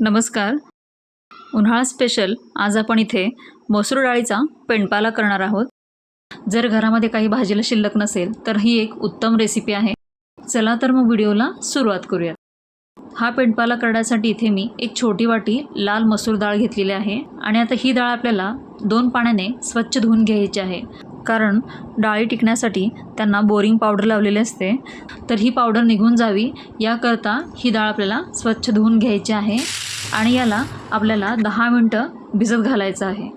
नमस्कार. उन्हाळा स्पेशल आज आपण इथे मसूर डाळीचा पेंडपाला करणार आहोत. जर घरामध्ये काही भाजीला शिल्लक नसेल तर ही एक उत्तम रेसिपी आहे. चला तर मग व्हिडिओला सुरुवात करूयात. हा पेंडपाला करण्यासाठी इथे मी एक छोटी वाटी लाल मसूर डाळ घेतलेली आहे आणि आता ही डाळ आपल्याला दोन पाण्याने स्वच्छ धुवून घ्यायची आहे. कारण डाळी टिकण्यासाठी त्यांना बोरिंग पावडर लावलेली असते. तर ही पावडर निघून जावी याकरता ही डाळ आपल्याला स्वच्छ धुवून घ्यायची आहे. आणि याला आपल्याला दहा मिनटं भिजत घालायचं आहे.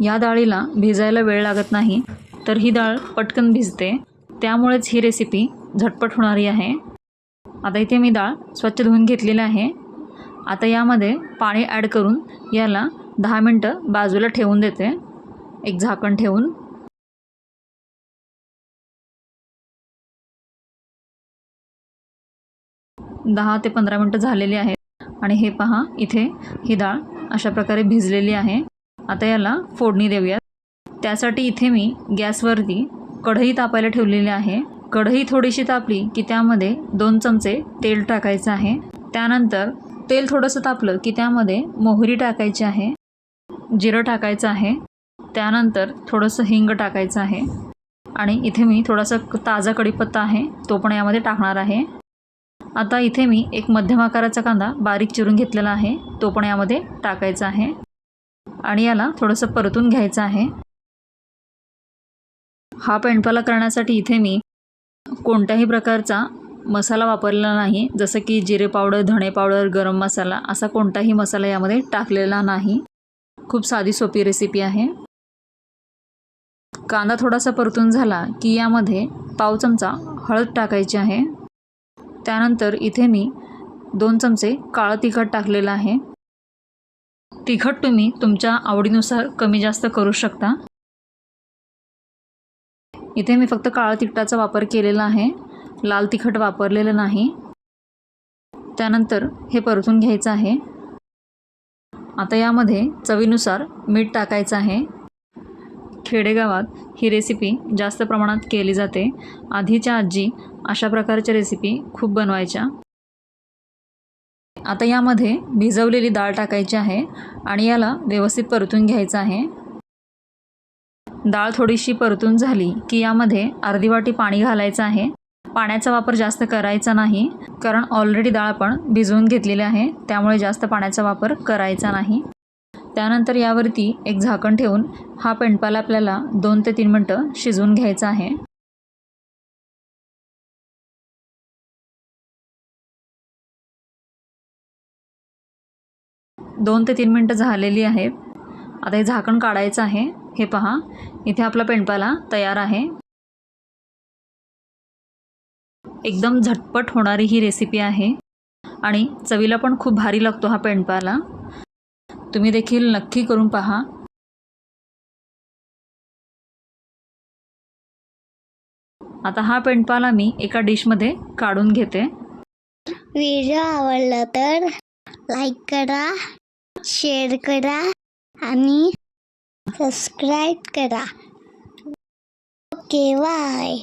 या डाळीला भिजायला वेळ लागत नाही तर ही डाळ पटकन भिजते. त्यामुळेच ही रेसिपी झटपट होणारी आहे. आता इथे मी डाळ स्वच्छ धुवून घेतलेली आहे. आता यामध्ये पाणी ॲड करून याला दहा मिनटं बाजूला ठेवून देते. एक झाकण ठेवून. दहा ते पंधरा मिनटं झालेली आहेत. आणि हे पहा इथे ही डाळ अशा प्रकारे भिजलेली आहे. आता याला फोडणी देऊयात. त्यासाठी इथे मी गॅसवरती कढई तापायला ठेवलेली आहे. कढई थोडीशी तापली की त्यामध्ये दोन चमचे तेल टाकायचं आहे. त्यानंतर तेल थोडंसं तापलं की त्यामध्ये मोहरी टाकायची आहे. जिरं टाकायचं आहे. त्यानंतर थोडंसं हिंग टाकायचं आहे. आणि इथे मी थोडासा क- ताजा कढीपत्ता आहे तो पण यामध्ये टाकणार आहे. आता इथे मी एक मध्यम आकाराचा कांदा बारीक चिरून घेतलेला आहे. तो पण यामध्ये टाकायचा आहे. आणि याला थोडंसं परतून घ्यायचं आहे. हा पेंडपाला करण्यासाठी इथे मी कोणत्याही प्रकारचा मसाला वापरलेला नाही. जसं की जिरे पावडर धणे पावडर गरम मसाला असा कोणताही मसाला यामध्ये टाकलेला नाही. खूप साधी सोपी रेसिपी आहे. कांदा थोडासा परतून झाला की यामध्ये पाव चमचा हळद टाकायची आहे. त्यानंतर इथे मी दोन चमचे काळं तिखट टाकलेलं आहे. तिखट तुम्ही तुमच्या आवडीनुसार कमी जास्त करू शकता. इथे मी फक्त काळं तिखटाचा वापर केलेला आहे. लाल तिखट वापरलेलं नाही. त्यानंतर हे परतून घ्यायचं आहे. आता यामध्ये चवीनुसार मीठ टाकायचं आहे. खेडेगावात ही रेसिपी जास्त प्रमाणात केली जाते. आधीच्या आजी अशा प्रकारच्या रेसिपी खूप बनवायच्या. आता यामध्ये भिजवलेली डाळ टाकायची आहे आणि याला व्यवस्थित परतून घ्यायचं आहे. डाळ थोडीशी परतून झाली की यामध्ये अर्धी वाटी पाणी घालायचं आहे. पाण्याचा वापर जास्त करायचा नाही कारण ऑलरेडी डाळ आपण भिजवून घेतलेली आहे त्यामुळे जास्त पाण्याचा वापर करायचा नाही. त्यानंतर यावरती एक झाकण ठेवून हा पेंडपाला आपल्याला दोन ते तीन मिनटं शिजवून घ्यायचा आहे. दोन ते तीन मिनटं झालेली आहेत आता हे झाकण काढायचं आहे. हे पहा इथे आपला पेंडपाला तयार आहे. एकदम झटपट होणारी ही रेसिपी आहे. आणि चवीला पण खूप भारी लागतो हा पेंडपाला. तुम्ही देखील नक्की करून पहा. आता हा पेंडपाला मी एका डिशमध्ये काढून घेते. व्हिडिओ आवडला तर लाईक करा शेअर करा आणि सबस्क्राईब करा. Okay bye